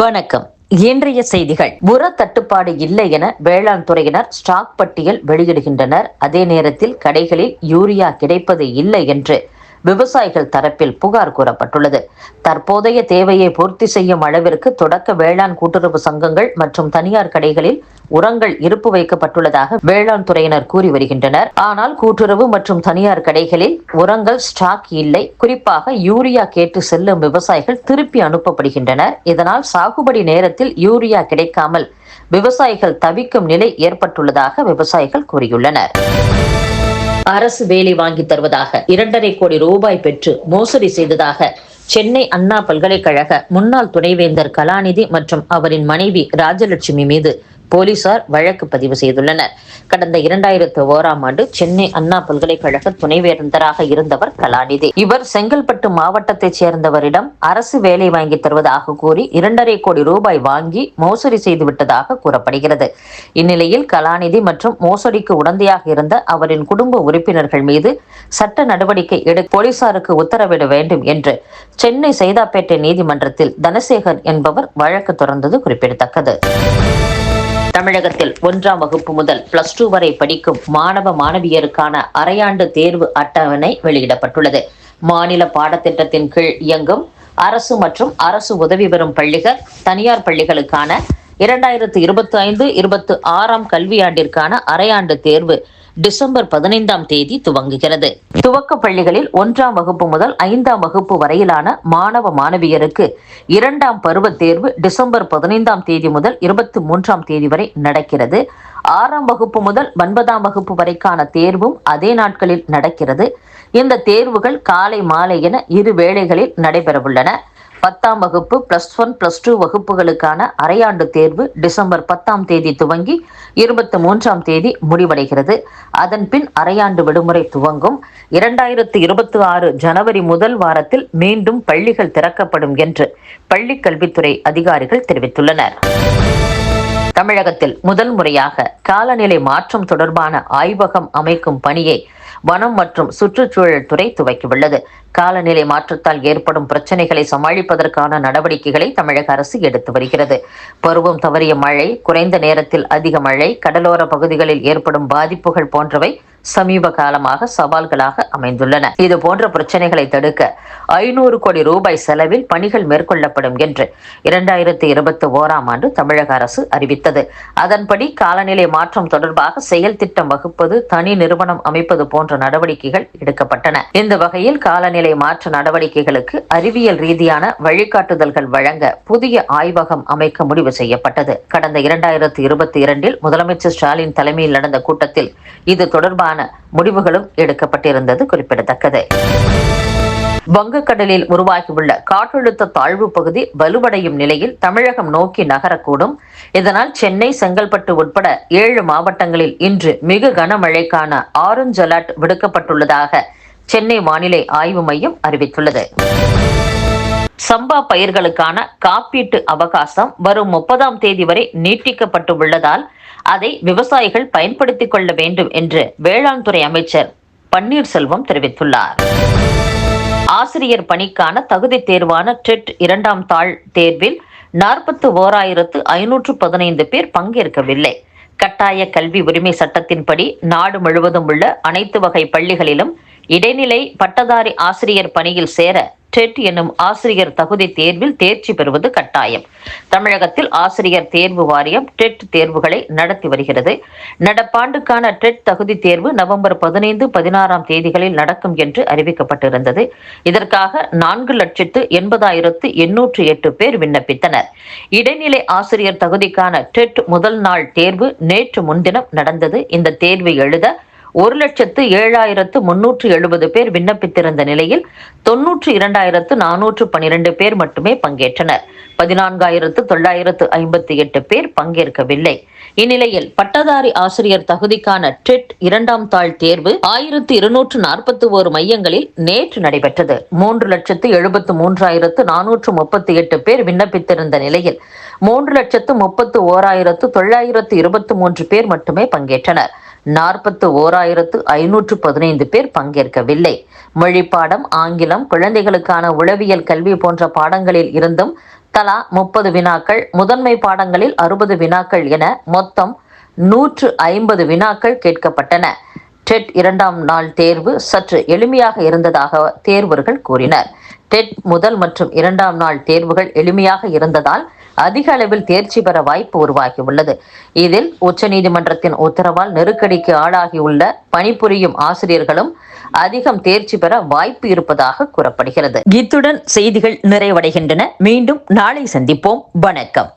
வணக்கம். இன்றைய செய்திகள். உர தட்டுப்பாடு இல்லை என வேளாண் துறையினர் ஸ்டாக் பட்டியல் வெளியிடுகின்றனர். அதே நேரத்தில் கடைகளில் யூரியா கிடைப்பது இல்லை என்று விவசாயிகள் தரப்பில் புகார் கூறப்பட்டுள்ளது. தற்போதைய தேவையை பூர்த்தி செய்யும் அளவிற்கு தொடக்க வேளாண் கூட்டுறவு சங்கங்கள் மற்றும் தனியார் கடைகளில் உரங்கள் இருப்பு வைக்கப்பட்டுள்ளதாக வேளாண் துறையினர் கூறி வருகின்றனர். ஆனால் கூட்டுறவு மற்றும் தனியார் கடைகளில் உரங்கள் ஸ்டாக் இல்லை. குறிப்பாக யூரியா கேட்டு செல்லும் விவசாயிகள் திருப்பி அனுப்பப்படுகின்றனர். இதனால் சாகுபடி நேரத்தில் யூரியா கிடைக்காமல் விவசாயிகள் தவிக்கும் நிலை ஏற்பட்டுள்ளதாக விவசாயிகள் கூறியுள்ளனர். அரசு வேலை வாங்கி தருவதாக இரண்டரை கோடி ரூபாய் பெற்று மோசடி செய்ததாக சென்னை அண்ணா பல்கலைக்கழக முன்னாள் துணைவேந்தர் கலாநிதி மற்றும் அவரின் மனைவி ராஜலட்சுமி மீது போலீசார் வழக்கு பதிவு செய்துள்ளனர். கடந்த இரண்டாயிரத்து ஓராம் ஆண்டு சென்னை அண்ணா பல்கலைக்கழக துணைவேந்தராக இருந்தவர் கலாநிதி. இவர் செங்கல்பட்டு மாவட்டத்தைச் சேர்ந்தவரிடம் அரசு வேலை வாங்கி தருவதாக கூறி இரண்டரை கோடி ரூபாய் வாங்கி மோசடி செய்து விட்டதாக கூறப்படுகிறது. இந்நிலையில் கலாநிதி மற்றும் மோசடிக்கு உடந்தையாக இருந்த அவரின் குடும்ப உறுப்பினர்கள் மீது சட்ட நடவடிக்கை எடு போலீசாருக்கு உத்தரவிட வேண்டும் என்று சென்னை சைதாப்பேட்டை நீதிமன்றத்தில் தனசேகர் என்பவர் வழக்கு தொடர்ந்தது குறிப்பிடத்தக்கது. தமிழகத்தில் ஒன்றாம் வகுப்பு முதல் பிளஸ் டூ வரை படிக்கும் மாணவ மாணவியருக்கான அரையாண்டு தேர்வு அட்டவணை வெளியிடப்பட்டுள்ளது. மாநில பாடத்திட்டத்தின் கீழ் இயங்கும் அரசு மற்றும் அரசு உதவி பெறும் பள்ளிகள் தனியார் பள்ளிகளுக்கான இரண்டாயிரத்து இருபத்தி ஐந்து இருபத்தி ஆறாம் கல்வியாண்டிற்கான அரையாண்டு தேர்வு டிசம்பர் பதினைந்தாம் தேதி துவங்குகிறது. துவக்க பள்ளிகளில் ஒன்றாம் வகுப்பு முதல் ஐந்தாம் வகுப்பு வரையிலான மாணவ மாணவியருக்கு இரண்டாம் பருவ தேர்வு டிசம்பர் பதினைந்தாம் தேதி முதல் இருபத்தி மூன்றாம் தேதி வரை நடக்கிறது. ஆறாம் வகுப்பு முதல் ஒன்பதாம் வகுப்பு வரைக்கான தேர்வும் அதே நாட்களில் நடக்கிறது. இந்த தேர்வுகள் காலை மாலை என இரு வேளைகளில் நடைபெறவுள்ளன. பத்தாம் வகுப்பு பிளஸ் ஒன் பிளஸ் டூ வகுப்புகளுக்கான அரையாண்டு தேர்வு டிசம்பர் பத்தாம் தேதி துவங்கி இருபத்தி மூன்றாம் தேதி முடிவடைகிறது. அதன் பின் அரையாண்டு விடுமுறை துவங்கும். இரண்டாயிரத்து இருபத்தி ஆறு ஜனவரி முதல் வாரத்தில் மீண்டும் பள்ளிகள் திறக்கப்படும் என்று பள்ளி கல்வித்துறை அதிகாரிகள் தெரிவித்துள்ளனர். தமிழகத்தில் முதல் முறையாக காலநிலை மாற்றம் தொடர்பான ஆய்வகம் அமைக்கும் பணியை வனம் மற்றும் சுற்றுச்சூழல் துறை துவக்கியுள்ளது. காலநிலை மாற்றத்தால் ஏற்படும் பிரச்சனைகளை சமாளிப்பதற்கான நடவடிக்கைகளை தமிழக அரசு எடுத்து வருகிறது. பருவம் தவறிய மழை குறைந்த நேரத்தில் அதிக மழை கடலோர பகுதிகளில் ஏற்படும் பாதிப்புகள் போன்றவை சமீப காலமாக சவால்களாக அமைந்துள்ளன. இது போன்ற பிரச்சனைகளை தடுக்க ஐநூறு கோடி ரூபாய் செலவில் பணிகள் மேற்கொள்ளப்படும் என்று இரண்டாயிரத்தி இருபத்தி ஓராம் ஆண்டு தமிழக அரசு அறிவித்தது. அதன்படி காலநிலை மாற்றம் தொடர்பாக செயல் திட்டம் வகுப்பது தனி நிறுவனம் அமைப்பது போன்ற நடவடிக்கைகள் எடுக்கப்பட்டன. இந்த வகையில் காலநிலை மாற்ற நடவடிக்கைகளுக்கு அறிவியல் ரீதியான வழிகாட்டுதல்கள் வழங்க புதிய ஆய்வகம் அமைக்க முடிவு செய்யப்பட்டது. கடந்த இரண்டாயிரத்தி இருபத்தி இரண்டில் முதலமைச்சர் ஸ்டாலின் தலைமையில் நடந்த கூட்டத்தில் இது தொடர்பான முடிவுகளும் எடுக்கப்பட்டிருந்தது குறிப்பிடத்தக்கது. வங்கக்கடலில் உருவாகியுள்ள காற்றழுத்த தாழ்வு பகுதி வலுவடையும் நிலையில் தமிழகம் நோக்கி நகரக்கூடும். இதனால் சென்னை செங்கல்பட்டு உட்பட ஏழு மாவட்டங்களில் இன்று மிக கனமழைக்கான ஆரஞ்ச் அலர்ட் விடுக்கப்பட்டுள்ளதாக சென்னை வானிலை ஆய்வு மையம் அறிவித்துள்ளது. சம்பா பயிர்களுக்கான காப்பீட்டு அவகாசம் வரும் முப்பதாம் தேதி வரை நீட்டிக்கப்பட்டு உள்ளதால் அதை விவசாயிகள் பயன்படுத்திக் கொள்ள வேண்டும் என்று வேளாண் துறை அமைச்சர் பன்னீர்செல்வம் தெரிவித்துள்ளார். ஆசிரியர் பணிக்கான தகுதி தேர்வான டெட் இரண்டாம் தாள் தேர்வில் நாற்பத்து ஓராயிரத்து ஐநூற்று பதினைந்து பேர் பங்கேற்கவில்லை. கட்டாய கல்வி உரிமை சட்டத்தின்படி நாடு முழுவதும் உள்ள அனைத்து வகை பள்ளிகளிலும் இடைநிலை பட்டதாரி ஆசிரியர் பணியில் சேர டெட் எனும் ஆசிரியர் தகுதி தேர்வில் தேர்ச்சி பெறுவது கட்டாயம். தமிழகத்தில் ஆசிரியர் தேர்வு வாரியம் டெட் தேர்வுகளை நடத்தி வருகிறது. நடப்பாண்டுக்கான டெட் தகுதி தேர்வு நவம்பர் பதினைந்து பதினாறாம் தேதிகளில் நடக்கும் என்று அறிவிக்கப்பட்டிருந்தது. இதற்காக நான்கு லட்சத்து எண்பதாயிரத்து எண்ணூற்று எட்டு பேர் விண்ணப்பித்தனர். இடைநிலை ஆசிரியர் தகுதிக்கான டெட் முதல் நாள் தேர்வு நேற்று முன்தினம் நடந்தது. இந்த தேர்வை எழுத ஒரு லட்சத்து ஏழாயிரத்து முன்னூற்று எழுபது பேர் விண்ணப்பித்திருந்த நிலையில் தொன்னூற்று இரண்டாயிரத்து நானூற்று பனிரெண்டு பேர் மட்டுமே பங்கேற்றனர். பதினான்காயிரத்து தொள்ளாயிரத்து ஐம்பத்தி எட்டு பேர் பங்கேற்கவில்லை. இந்நிலையில் பட்டதாரி ஆசிரியர் தகுதிக்கான டெட் இரண்டாம் தாள் தேர்வு ஆயிரத்து இருநூற்று நாற்பத்தி ஓரு மையங்களில் நேற்று நடைபெற்றது. மூன்று லட்சத்து எழுபத்து மூன்றாயிரத்து நானூற்று முப்பத்தி எட்டு பேர் விண்ணப்பித்திருந்த நிலையில் மூன்று லட்சத்து முப்பத்து ஓராயிரத்து தொள்ளாயிரத்து இருபத்தி மூன்று பேர் மட்டுமே பங்கேற்றனர். நாற்பத்து ஓராயிரத்து ஐநூற்று பதினைந்து பேர் பங்கேற்கவில்லை. மொழிப்பாடம் ஆங்கிலம் குழந்தைகளுக்கான உளவியல் கல்வி போன்ற பாடங்களில் இருந்தும் தலா முப்பது வினாக்கள் முதன்மை பாடங்களில் அறுபது வினாக்கள் என மொத்தம் நூற்று ஐம்பது வினாக்கள் கேட்கப்பட்டன. டெட் இரண்டாம் நாள் தேர்வு சற்று எளிமையாக இருந்ததாக தேர்வர்கள் கூறினர். டெட் முதல் மற்றும் இரண்டாம் நாள் தேர்வுகள் எளிமையாக இருந்ததால் அதிக அளவில் தேர்ச்சி பெற வாய்ப்பு உருவாகியுள்ளது இதில் உச்சநீதிமன்றத்தின் உத்தரவால் நெருக்கடிக்கு ஆளாகியுள்ள பணிபுரியும் ஆசிரியர்களும் அதிகம் தேர்ச்சி பெற வாய்ப்பு இருப்பதாக கூறப்படுகிறது. இத்துடன் செய்திகள் நிறைவடைகின்றன. மீண்டும் நாளை சந்திப்போம். வணக்கம்.